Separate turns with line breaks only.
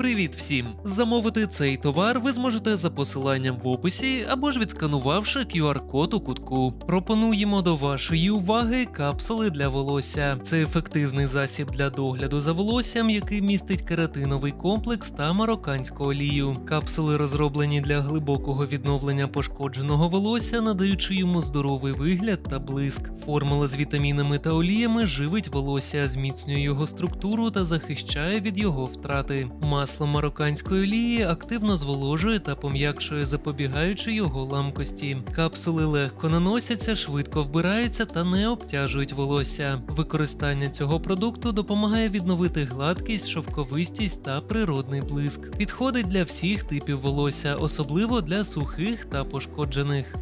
Привіт всім! Замовити цей товар ви зможете за посиланням в описі або ж відсканувавши QR-код у кутку. Пропонуємо до вашої уваги капсули для волосся. Це ефективний засіб для догляду за волоссям, який містить кератиновий комплекс та марокканську олію. Капсули розроблені для глибокого відновлення пошкодженого волосся, надаючи йому здоровий вигляд та блиск. Формула з вітамінами та оліями живить волосся, зміцнює його структуру та захищає від його втрати. Масло марокканської олії активно зволожує та пом'якшує, запобігаючи його ламкості. Капсули легко наносяться, швидко вбираються та не обтяжують волосся. Використання цього продукту допомагає відновити гладкість, шовковистість та природний блиск. Підходить для всіх типів волосся, особливо для сухих та пошкоджених.